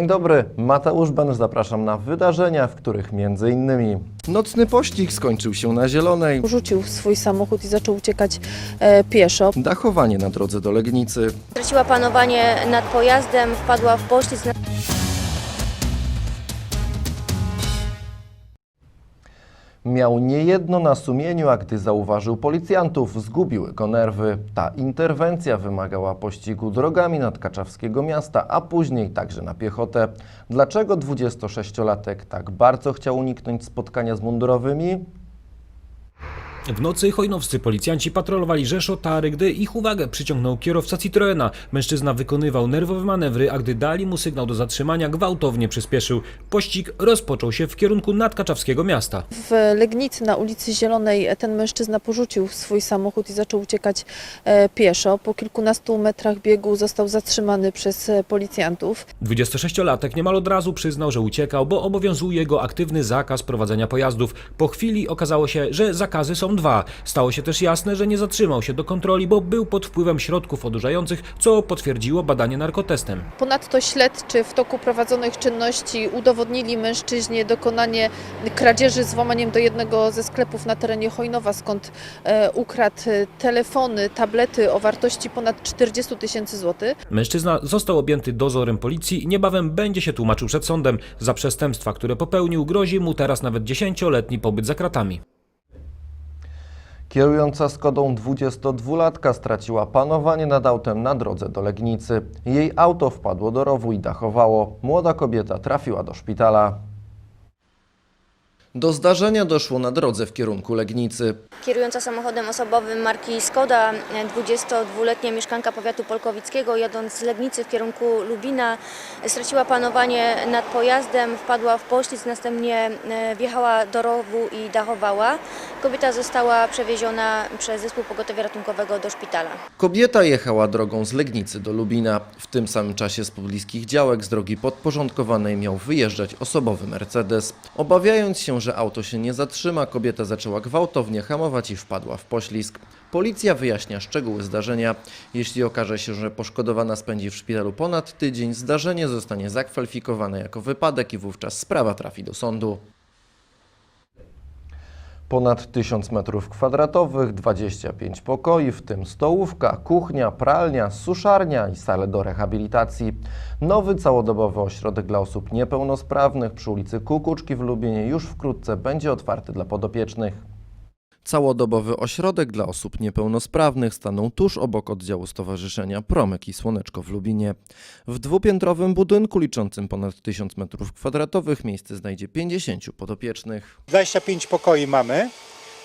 Dzień dobry, Mateusz Ben, zapraszam na wydarzenia, w których między innymi nocny pościg skończył się na Zielonej, Rzucił swój samochód i zaczął uciekać e, pieszo. dachowanie na drodze do Legnicy, Straciła panowanie nad pojazdem, wpadła w poślizg. Miał niejedno na sumieniu, a gdy zauważył policjantów, zgubiły go nerwy. Ta interwencja wymagała pościgu drogami nad Kaczawskiego miasta, a później także na piechotę. Dlaczego 26-latek tak bardzo chciał uniknąć spotkania z mundurowymi? W nocy hojnowscy policjanci patrolowali Rzeszotary, gdy ich uwagę przyciągnął kierowca Citroena. Mężczyzna wykonywał nerwowe manewry, a gdy dali mu sygnał do zatrzymania, gwałtownie przyspieszył. Pościg rozpoczął się w kierunku nadkaczawskiego miasta. W Legnicy na ulicy Zielonej ten mężczyzna porzucił swój samochód i zaczął uciekać e, pieszo. Po kilkunastu metrach biegu został zatrzymany przez e, policjantów. 26-latek niemal od razu przyznał, że uciekał, bo obowiązuje go aktywny zakaz prowadzenia pojazdów. Po chwili okazało się, że zakazy są dwa. Stało się też jasne, że nie zatrzymał się do kontroli, bo był pod wpływem środków odurzających, co potwierdziło badanie narkotestem. Ponadto śledczy w toku prowadzonych czynności udowodnili mężczyźnie dokonanie kradzieży z włamaniem do jednego ze sklepów na terenie Chojnowa, skąd e, ukradł e, telefony, tablety o wartości ponad 40 tysięcy złotych. Mężczyzna został objęty dozorem policji i niebawem będzie się tłumaczył przed sądem. Za przestępstwa, które popełnił, grozi mu teraz nawet 10-letni pobyt za kratami. Kierująca Skodą 22-latka straciła panowanie nad autem na drodze do Legnicy. Jej auto wpadło do rowu i dachowało. Młoda kobieta trafiła do szpitala. Do zdarzenia doszło na drodze w kierunku Legnicy. Kierująca samochodem osobowym marki Skoda, 22-letnia mieszkanka powiatu polkowickiego, jadąc z Legnicy w kierunku Lubina, straciła panowanie nad pojazdem, wpadła w poślizg, następnie e, wjechała do rowu i dachowała. Kobieta została przewieziona przez zespół pogotowia ratunkowego do szpitala. Kobieta jechała drogą z Legnicy do Lubina. W tym samym czasie z pobliskich działek z drogi podporządkowanej miał wyjeżdżać osobowy Mercedes. Obawiając się, że auto się nie zatrzyma, kobieta zaczęła gwałtownie hamować i wpadła w poślizg. Policja wyjaśnia szczegóły zdarzenia. Jeśli okaże się, że poszkodowana spędzi w szpitalu ponad tydzień, zdarzenie zostanie zakwalifikowane jako wypadek i wówczas sprawa trafi do sądu. Ponad 1000 metrów kwadratowych, 25 pokoi, w tym stołówka, kuchnia, pralnia, suszarnia i sale do rehabilitacji. Nowy całodobowy ośrodek dla osób niepełnosprawnych przy ulicy Kukuczki w Lubinie już wkrótce będzie otwarty dla podopiecznych. Całodobowy ośrodek dla osób niepełnosprawnych stanął tuż obok oddziału Stowarzyszenia Promyk i Słoneczko w Lubinie. W dwupiętrowym budynku liczącym ponad 1000 m2 miejsce znajdzie 50 podopiecznych. 25 pokoi mamy.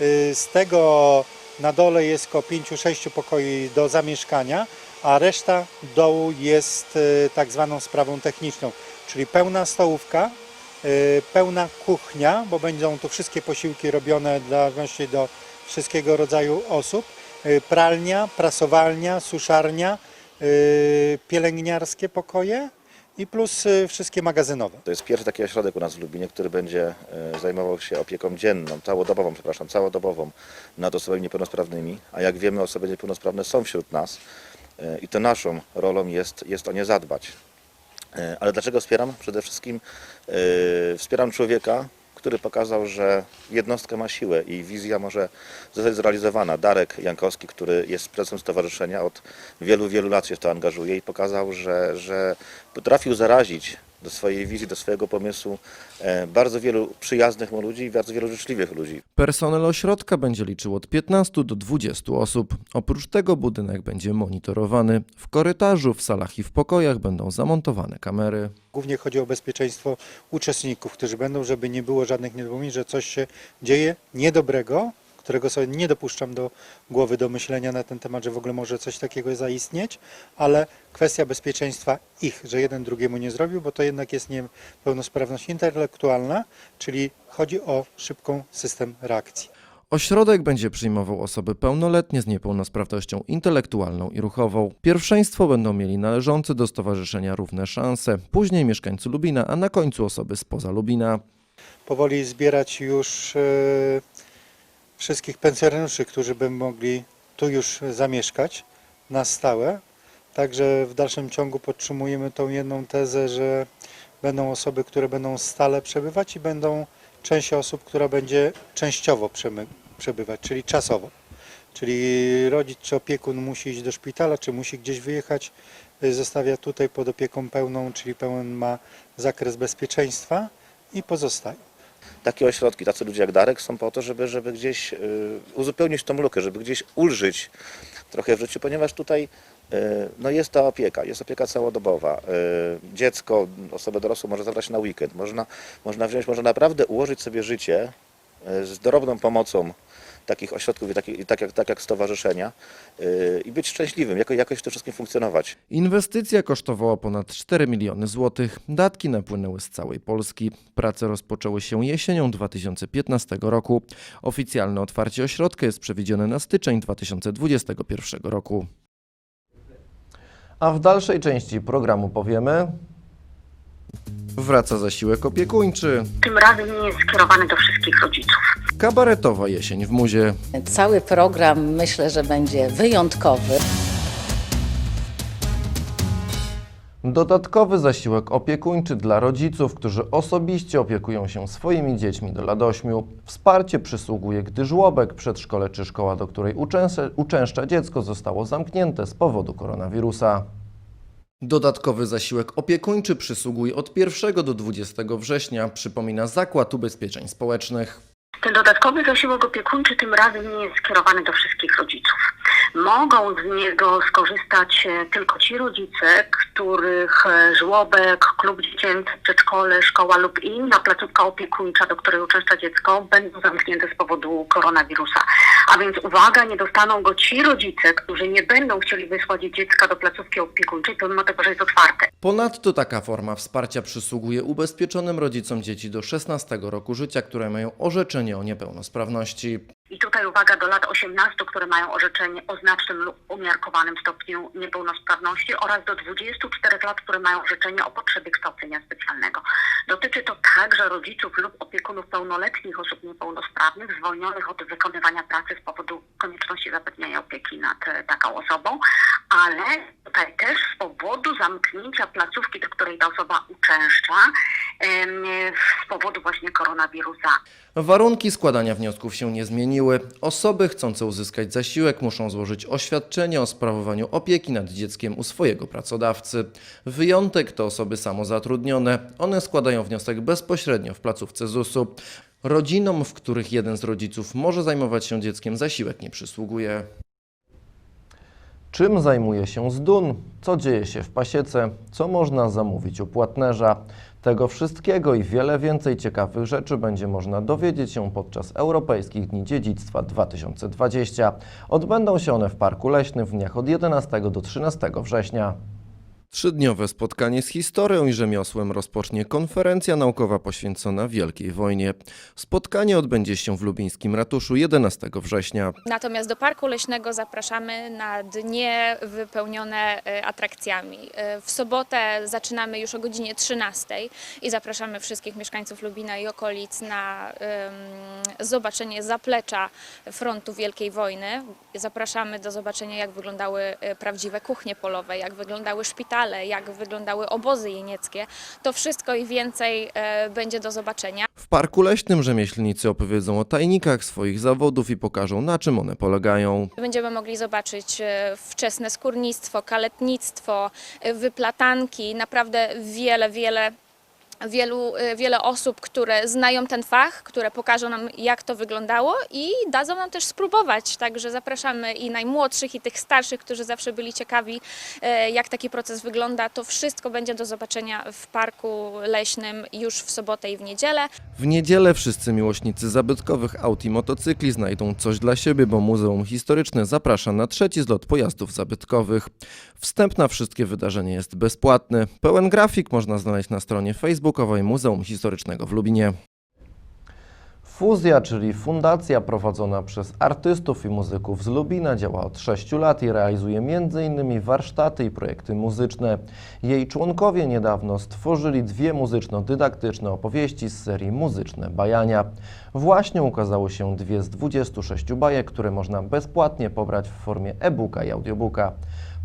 Y, Z tego na dole jest około 5-6 pokoi do zamieszkania, a reszta dołu jest y, tak zwaną sprawą techniczną, czyli pełna stołówka, pełna kuchnia, bo będą tu wszystkie posiłki robione dla do wszystkiego rodzaju osób, y, pralnia, prasowalnia, suszarnia, y, pielęgniarskie pokoje i plus y, wszystkie magazynowe. To jest pierwszy taki ośrodek u nas w Lubinie, który będzie zajmował się opieką dzienną, całodobową, przepraszam, całodobową nad osobami niepełnosprawnymi, a jak wiemy osoby niepełnosprawne są wśród nas i to naszą rolą jest, jest o nie zadbać. E, Ale dlaczego wspieram? Przede wszystkim e, wspieram człowieka, który pokazał, że jednostka ma siłę i wizja może zostać zrealizowana. Darek Jankowski, który jest prezesem stowarzyszenia, od wielu, wielu lat się w to angażuje i pokazał, że, że potrafił zarazić do swojej wizji, do swojego pomysłu e, bardzo wielu przyjaznych mu ludzi i bardzo wielu życzliwych ludzi. Personel ośrodka będzie liczył od 15 do 20 osób. Oprócz tego budynek będzie monitorowany. W korytarzu, w salach i w pokojach będą zamontowane kamery. Głównie chodzi o bezpieczeństwo uczestników, którzy będą, żeby nie było żadnych niedoumień, że coś się dzieje niedobrego, którego sobie nie dopuszczam do głowy do myślenia na ten temat, że w ogóle może coś takiego zaistnieć, ale kwestia bezpieczeństwa ich, że jeden drugiemu nie zrobił, bo to jednak jest niepełnosprawność intelektualna, czyli chodzi o szybką system reakcji. Ośrodek będzie przyjmował osoby pełnoletnie z niepełnosprawnością intelektualną i ruchową. Pierwszeństwo będą mieli należący do stowarzyszenia Równe Szanse, później mieszkańcy Lubina, a na końcu osoby spoza Lubina. powoli zbierać już e, wszystkich pensjonariuszy, którzy by mogli tu już zamieszkać na stałe. Także w dalszym ciągu podtrzymujemy tą jedną tezę, że będą osoby, które będą stale przebywać i będą część osób, która będzie częściowo przebywać, czyli czasowo. Czyli rodzic czy opiekun musi iść do szpitala, czy musi gdzieś wyjechać, y, zostawia tutaj pod opieką pełną, czyli pełen ma zakres bezpieczeństwa i pozostaje. Takie ośrodki, tacy ludzie jak Darek są po to, żeby, żeby gdzieś y, uzupełnić tą lukę, żeby gdzieś ulżyć trochę w życiu, ponieważ tutaj y, no jest ta opieka, jest opieka całodobowa. Y, Dziecko, osobę dorosłą może zabrać na weekend, można, można wziąć, można naprawdę ułożyć sobie życie z drobną pomocą takich ośrodków i, taki, i tak, jak, tak jak stowarzyszenia y, i być szczęśliwym, jako, jakoś w tym wszystkim funkcjonować. Inwestycja kosztowała ponad 4 miliony złotych. Datki napłynęły z całej Polski. Prace rozpoczęły się jesienią 2015 roku. Oficjalne otwarcie ośrodka jest przewidziane na styczeń 2021 roku. A w dalszej części programu powiemy. Wraca zasiłek opiekuńczy. tym razem nie jest skierowany do wszystkich rodziców. Kabaretowa jesień w muzie. Cały program myślę, że będzie wyjątkowy. Dodatkowy zasiłek opiekuńczy dla rodziców, którzy osobiście opiekują się swoimi dziećmi do lat 8. Wsparcie przysługuje, gdy żłobek, przedszkole czy szkoła, do której uczęszcza, uczęszcza dziecko, zostało zamknięte z powodu koronawirusa. Dodatkowy zasiłek opiekuńczy przysługuje od 1 do 20 września, przypomina Zakład Ubezpieczeń Społecznych. Ten dodatkowy zasiłek opiekuńczy tym razem nie jest skierowany do wszystkich rodziców. Mogą z niego skorzystać e, tylko ci rodzice, których e, żłobek, klub dziecięcy, przedszkole, szkoła lub inna placówka opiekuńcza, do której uczęszcza dziecko, będą zamknięte z powodu koronawirusa. A więc uwaga, nie dostaną go ci rodzice, którzy nie będą chcieli wysłać dziecka do placówki opiekuńczej, pomimo tego, że jest otwarte. Ponadto taka forma wsparcia przysługuje ubezpieczonym rodzicom dzieci do 16 roku życia, które mają orzeczenie o niepełnosprawności. I tutaj uwaga do lat 18, które mają orzeczenie o znacznym lub umiarkowanym stopniu niepełnosprawności oraz do 24 lat, które mają orzeczenie o potrzebie kształcenia specjalnego. Dotyczy to także rodziców lub opiekunów pełnoletnich osób niepełnosprawnych zwolnionych od wykonywania pracy z powodu konieczności zapewnienia opieki nad e, taką osobą, ale tutaj też z powodu zamknięcia placówki, do której ta osoba uczęszcza z powodu właśnie koronawirusa. Warunki składania wniosków się nie Osoby chcące uzyskać zasiłek muszą złożyć oświadczenie o sprawowaniu opieki nad dzieckiem u swojego pracodawcy. Wyjątek to osoby samozatrudnione. One składają wniosek bezpośrednio w placówce ZUS-u. Rodzinom, w których jeden z rodziców może zajmować się dzieckiem, zasiłek nie przysługuje. Czym zajmuje się ZDUN? Co dzieje się w pasiece? Co można zamówić u płatnerza? Tego wszystkiego i wiele więcej ciekawych rzeczy będzie można dowiedzieć się podczas Europejskich Dni Dziedzictwa 2020. Odbędą się one w Parku Leśnym w dniach od 11 do 13 września. Trzydniowe spotkanie z historią i rzemiosłem rozpocznie konferencja naukowa poświęcona Wielkiej Wojnie. Spotkanie odbędzie się w lubińskim ratuszu 11 września. Natomiast do Parku Leśnego zapraszamy na dnie wypełnione e, atrakcjami. E, W sobotę zaczynamy już o godzinie 13 i zapraszamy wszystkich mieszkańców Lubina i okolic na em, zobaczenie zaplecza frontu Wielkiej Wojny. Zapraszamy do zobaczenia, jak wyglądały e, prawdziwe kuchnie polowe, jak wyglądały szpitale, jak wyglądały obozy jenieckie. To wszystko i więcej e, będzie do zobaczenia. W Parku Leśnym rzemieślnicy opowiedzą o tajnikach swoich zawodów i pokażą na czym one polegają. Będziemy mogli zobaczyć e, wczesne skórnictwo, kaletnictwo, e, wyplatanki, naprawdę wiele, wiele wielu, y, wiele osób, które znają ten fach, które pokażą nam, jak to wyglądało i dadzą nam też spróbować. Także zapraszamy i najmłodszych, i tych starszych, którzy zawsze byli ciekawi, y, jak taki proces wygląda. To wszystko będzie do zobaczenia w parku leśnym już w sobotę i w niedzielę. W niedzielę wszyscy miłośnicy zabytkowych aut i motocykli znajdą coś dla siebie, bo Muzeum Historyczne zaprasza na trzeci zlot pojazdów zabytkowych. Wstęp na wszystkie wydarzenia jest bezpłatny. Pełen grafik można znaleźć na stronie facebookowej Muzeum Historycznego w Lubinie. Fuzja, czyli fundacja prowadzona przez artystów i muzyków z Lubina, działa od 6 lat i realizuje m.in. warsztaty i projekty muzyczne. Jej członkowie niedawno stworzyli dwie muzyczno-dydaktyczne opowieści z serii Muzyczne Bajania. Właśnie ukazały się dwie z 26 bajek, które można bezpłatnie pobrać w formie e-booka i audiobooka.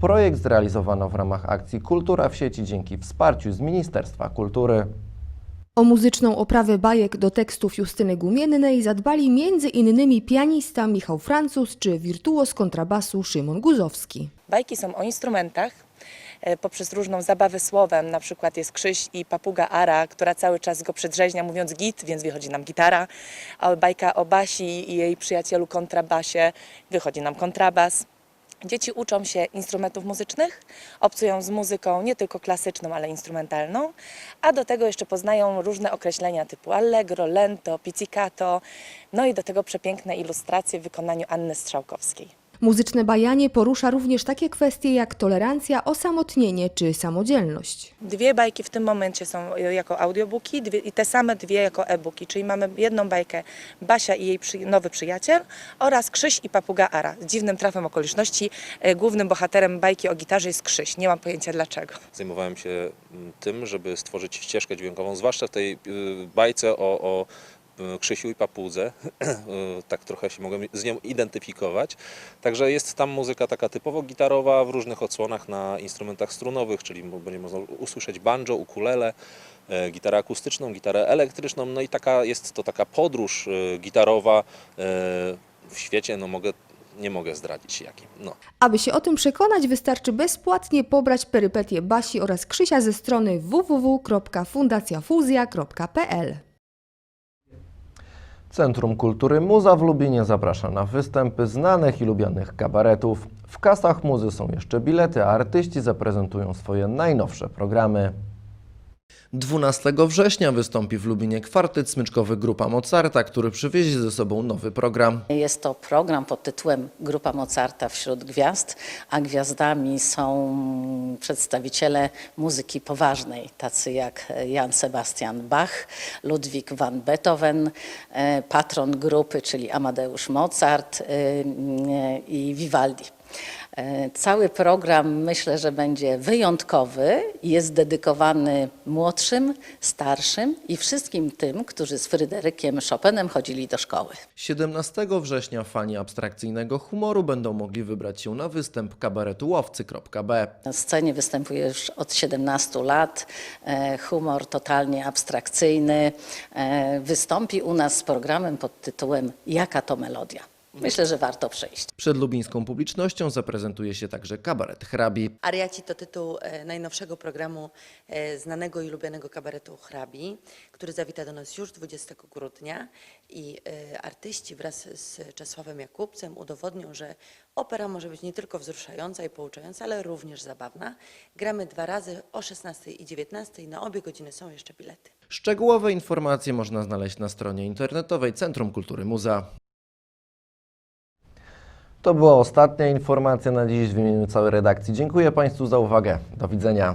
Projekt zrealizowano w ramach akcji Kultura w sieci dzięki wsparciu z Ministerstwa Kultury. O muzyczną oprawę bajek do tekstów Justyny Gumiennej zadbali m.in. pianista Michał Francuz czy wirtuoz kontrabasu Szymon Guzowski. Bajki są o instrumentach e, poprzez różną zabawę słowem. Na przykład jest Krzyś i papuga Ara, która cały czas go przedrzeźnia mówiąc git, więc wychodzi nam gitara. A bajka o Basi i jej przyjacielu kontrabasie, wychodzi nam kontrabas. Dzieci uczą się instrumentów muzycznych, obcują z muzyką nie tylko klasyczną, ale instrumentalną, a do tego jeszcze poznają różne określenia typu allegro, lento, pizzicato, no i do tego przepiękne ilustracje w wykonaniu Anny Strzałkowskiej. Muzyczne bajanie porusza również takie kwestie jak tolerancja, osamotnienie czy samodzielność. Dwie bajki w tym momencie są e, jako audiobooki dwie, i te same dwie jako e-booki, czyli mamy jedną bajkę Basia i jej przy, nowy przyjaciel oraz Krzyś i papuga Ara. Z dziwnym trafem okoliczności e, głównym bohaterem bajki o gitarze jest Krzyś. Nie mam pojęcia dlaczego. Zajmowałem się mm, tym, żeby stworzyć ścieżkę dźwiękową, zwłaszcza w tej y, bajce o, o Krzysiu i Papudze. Y, tak trochę się mogłem z nią identyfikować. Także jest tam muzyka taka typowo gitarowa w różnych odsłonach na instrumentach strunowych, czyli będzie można usłyszeć banjo, ukulele, e, gitarę akustyczną, gitarę elektryczną. No i taka jest to taka podróż gitarowa e, w świecie, no mogę, nie mogę zdradzić jakim. No. Aby się o tym przekonać, wystarczy bezpłatnie pobrać perypetie Basi oraz Krzysia ze strony www.fundacjafuzja.pl. Centrum Kultury Muza w Lubinie zaprasza na występy znanych i lubianych kabaretów. W kasach muzy są jeszcze bilety, a artyści zaprezentują swoje najnowsze programy. 12 września wystąpi w Lubinie kwartet smyczkowy Grupa Mozarta, który przywiezie ze sobą nowy program. Jest to program pod tytułem Grupa Mozarta wśród gwiazd, a gwiazdami są przedstawiciele muzyki poważnej, tacy jak Jan Sebastian Bach, Ludwik van Beethoven, e, patron grupy, czyli Amadeusz Mozart e, e, i Vivaldi. E, Cały program myślę, że będzie wyjątkowy, jest dedykowany młodszym, starszym i wszystkim tym, którzy z Fryderykiem Chopinem chodzili do szkoły. 17 września fani abstrakcyjnego humoru będą mogli wybrać się na występ kabaretu łowcy.b. Na scenie występuje już od 17 lat, e, humor totalnie abstrakcyjny. E, Wystąpi u nas z programem pod tytułem Jaka to melodia? Myślę, że warto przyjść. Przed lubińską publicznością zaprezentuje się także kabaret hrabi. Ariaci to tytuł e, najnowszego programu e, znanego i lubianego kabaretu Hrabi, który zawita do nas już 20 grudnia i e, artyści wraz z Czesławem Jakubcem udowodnią, że opera może być nie tylko wzruszająca i pouczająca, ale również zabawna. Gramy dwa razy o 16 i 19. Na obie godziny są jeszcze bilety. Szczegółowe informacje można znaleźć na stronie internetowej Centrum Kultury Muza. To była ostatnia informacja na dziś w imieniu całej redakcji. Dziękuję Państwu za uwagę. Do widzenia.